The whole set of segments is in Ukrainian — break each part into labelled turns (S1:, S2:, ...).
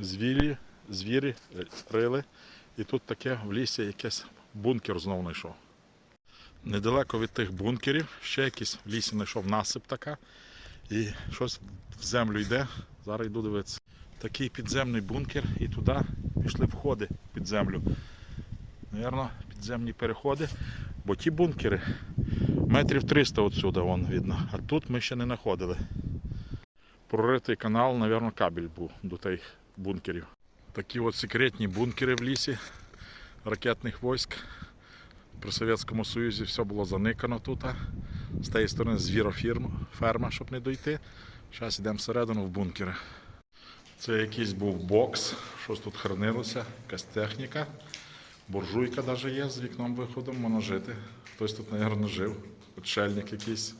S1: звірі, звірі рили. І тут таке в лісі якийсь бункер знову знайшов. Недалеко від тих бункерів ще якийсь в лісі знайшов насип така. І щось в землю йде. Зараз йду дивитися. Такий підземний бункер, і туди пішли входи під землю. Навірно, підземні переходи. Бо ті бункери метрів 300 отсюди вон видно. А тут ми ще не знаходили. Проритий канал, напевно, кабель був до тих бункерів. Такі от секретні бункери в лісі ракетних військ. При Совєтському Союзі все було заникано тут. З тієї сторони звіроферма, ферма, щоб не дойти. Зараз йдемо всередину в бункери. Це якийсь був бокс, щось тут хранилося, якась техніка. Буржуйка навіть є з вікном виходом, можна жити. Хтось тут, мабуть, жив. Отшельник якийсь.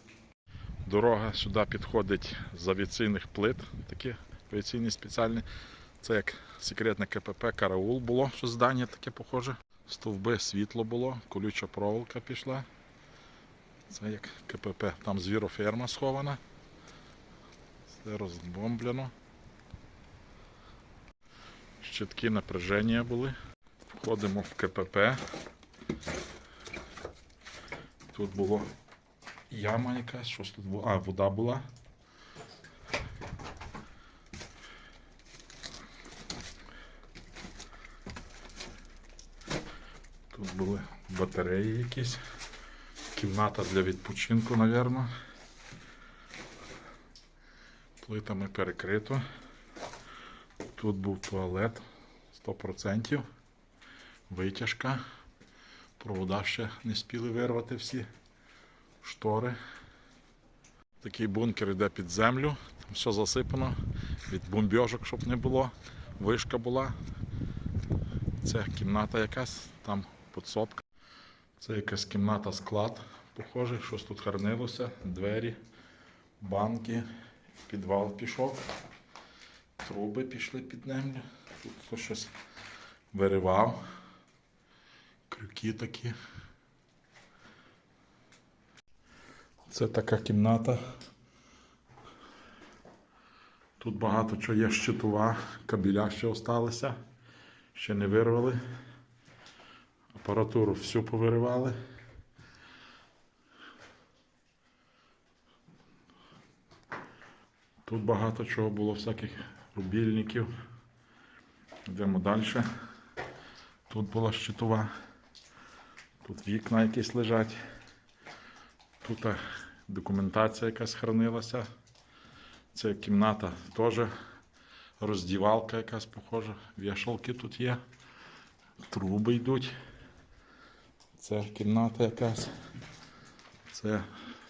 S1: Дорога сюди підходить з авіаційних плит, такі авіаційні спеціальні. Це як секретне КПП Караул було, що здання таке похоже. Стовби світло було, колюча проволока пішла. Це як КПП. Там звіроферма схована. Все розбомблено. Щитки напряження були. Входимо в КПП. Тут було яма якась, щось тут було. А, вода була. Тут були батареї якісь. Кімната для відпочинку, напевно. Плитами перекрито. Тут був туалет 100%. Витяжка. Провода ще не спіли вирвати всі. Штори. Такий бункер йде під землю. Там все засипано. Від бомбьожок, щоб не було. Вишка була. Це кімната якась, там підсобка. Це якась кімната склад, похоже, щось тут харнилося, двері, банки, підвал пішов, труби пішли під землю. Тут хтось щось виривав. Крюки такі. Це така кімната. Тут багато чого є щитова, кабеля ще залишилися, ще не вирвали. Апаратуру всю повиривали. Тут багато чого було, всяких рубільників. Йдемо далі. Тут була щитова. Тут вікна якісь лежать. Тут е, документація якась хранилася. Це кімната теж роздівалка якась похожа. Вішалки тут є. Труби йдуть. Це кімната якась. Це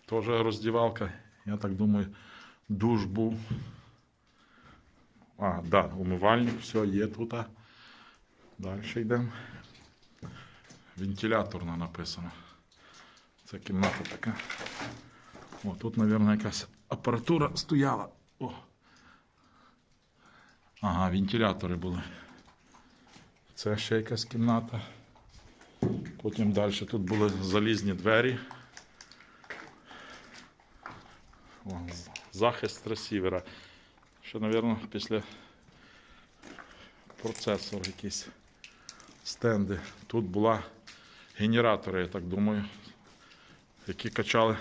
S1: теж роздівалка. Я так думаю, душ був. А, да, умивальник, все є тут. Далі йдемо. Вентиляторна написано. Це кімната така. О, тут, мабуть, якась апаратура стояла. О. Ага, вентилятори були. Це ще якась кімната. Потім далі тут були залізні двері. Захист ресівера. Ще, мабуть, після процесор якийсь стенди. Тут була генератори, я так думаю, які качали,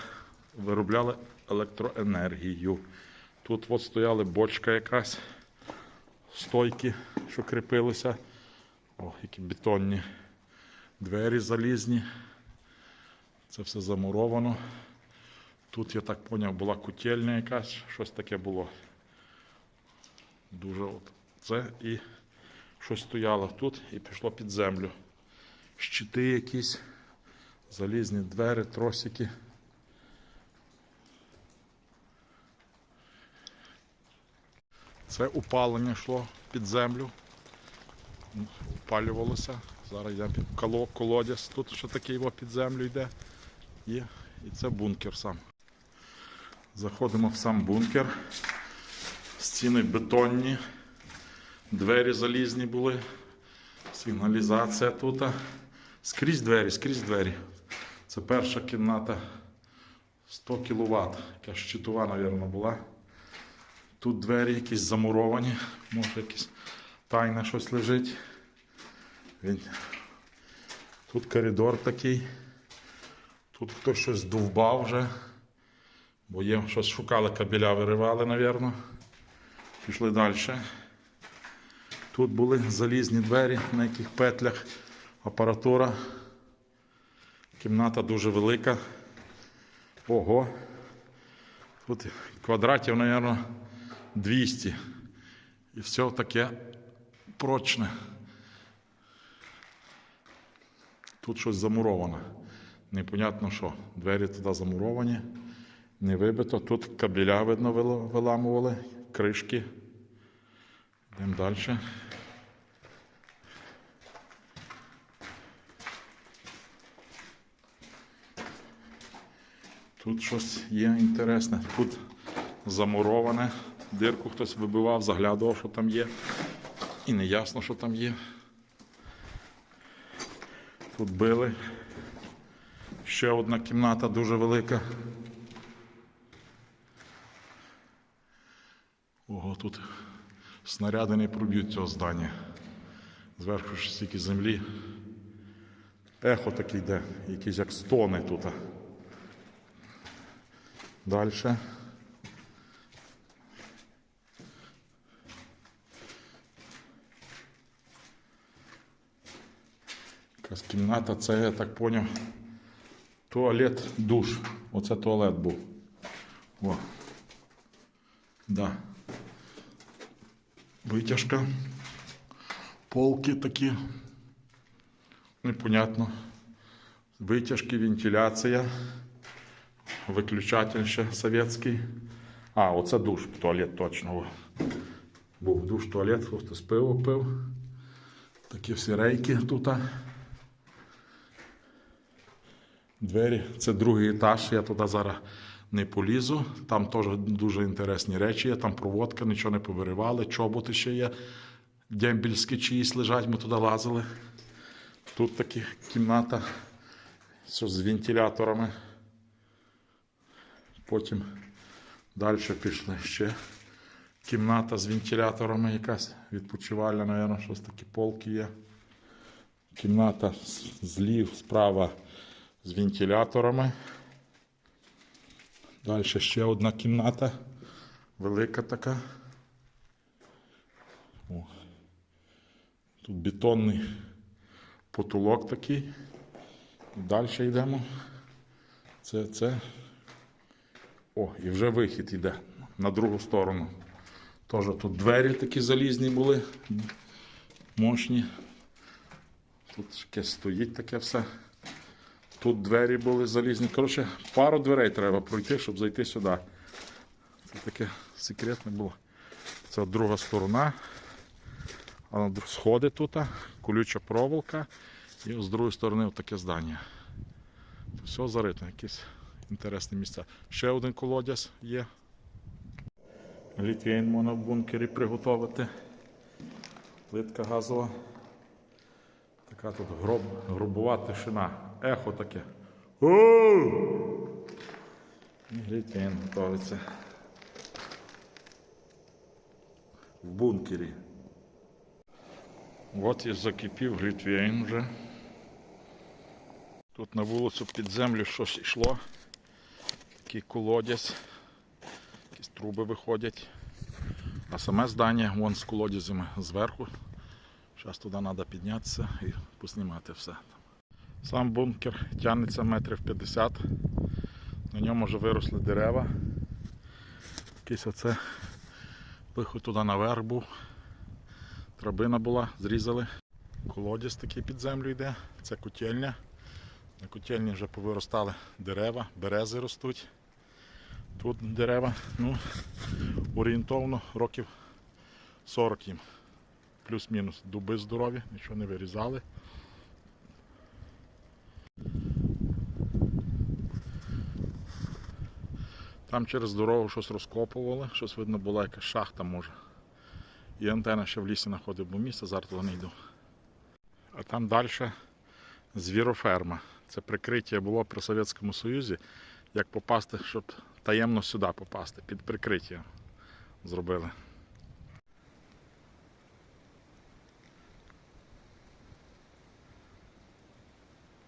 S1: виробляли електроенергію. Тут от стояли бочка якась, стойки, що кріпилися. О, які бетонні двері залізні. Це все замуровано. Тут, я так зрозумів, була котельня якась, щось таке було. Дуже от це і щось стояло тут і пішло під землю. Щити якісь, залізні двері, тросики. Це опалення йшло під землю. Опалювалося. Зараз йдемо під колодязь. Тут ще такий під землю йде. Є. І це бункер сам. Заходимо в сам бункер. Стіни бетонні, двері залізні були, сигналізація тут. Скрізь двері, скрізь двері. Це перша кімната 100 кВт, яка щитова, мабуть, була. Тут двері якісь замуровані, може якісь тайне щось лежить. Він... Тут коридор такий. Тут хтось щось довбав вже. Бо є щось шукали, кабеля виривали, напевно. Пішли далі. Тут були залізні двері, на яких петлях апаратура. Кімната дуже велика. Ого. Тут квадратів, мабуть, 200. І все таке прочне. Тут щось замуровано. Непонятно що. Двері туди замуровані, не вибито. Тут кабеля, видно, виламували, кришки. Йдемо далі. Тут щось є інтересне. Тут замуроване. Дирку хтось вибивав, заглядував, що там є. І не ясно, що там є. Тут били. Ще одна кімната дуже велика. Ого, тут снаряди не проб'ють цього здання. Зверху ж стільки землі. Ехо таке йде, якісь як стони тут. Далі. Якась кімната, це я так поняв. Туалет, душ. Оце туалет був. О. Да. Витяжка. Полки такі. Непонятно. Витяжки, вентиляція. Виключатель ще совєтський. А, оце душ, туалет точно. Був душ, туалет, хтось пиво пив. Такі всі рейки тут. Двері. Це другий етаж. Я туди зараз не полізу. Там теж дуже інтересні речі є. Там проводка, нічого не повиривали, чоботи ще є. Дембільські чиїсь лежать, ми туди лазили. Тут такі кімната що з вентиляторами. Потім далі пішли ще кімната з вентиляторами якась відпочивальна, мабуть, щось такі полки є. Кімната злів справа з вентиляторами. Далі ще одна кімната, велика така. О. Тут бетонний потолок такий. Далі йдемо. Це, це. О, і вже вихід йде на другу сторону. Теж тут двері такі залізні були, мощні. Тут якесь стоїть таке все. Тут двері були залізні. Коротше, пару дверей треба пройти, щоб зайти сюди. Це таке секретне було. Це друга сторона. А сходи тут, колюча проволока. І з другої сторони таке здання. Все зарито, якісь інтересні місця. Ще один колодязь є. Літвейн можна в бункері приготувати. Плитка газова. Така тут гроб, гробова тишина. Ехо таке. Глітвейн готується. В бункері. От і закипів глітвейн вже. Тут на вулицю під землю щось йшло. Такий колодязь. Якісь труби виходять. А саме здання вон з колодязями зверху. Зараз туди треба піднятися і поснімати все. Сам бункер тягнеться метрів 50. На ньому вже виросли дерева. Якийсь оце виход туди наверх був. Трабина була, зрізали. Колодязь такий під землю йде. Це котельня. На котельні вже повиростали дерева, берези ростуть. Тут дерева, ну, орієнтовно років 40 їм. Плюс-мінус. Дуби здорові, нічого не вирізали. Там через дорогу щось розкопували, щось видно була якась шахта може. І антенна ще в лісі знаходив, бо місце, зараз туди не йду. А там далі звіроферма. Це прикриття було при Совєтському Союзі, як попасти, щоб таємно сюди попасти, під прикриття зробили.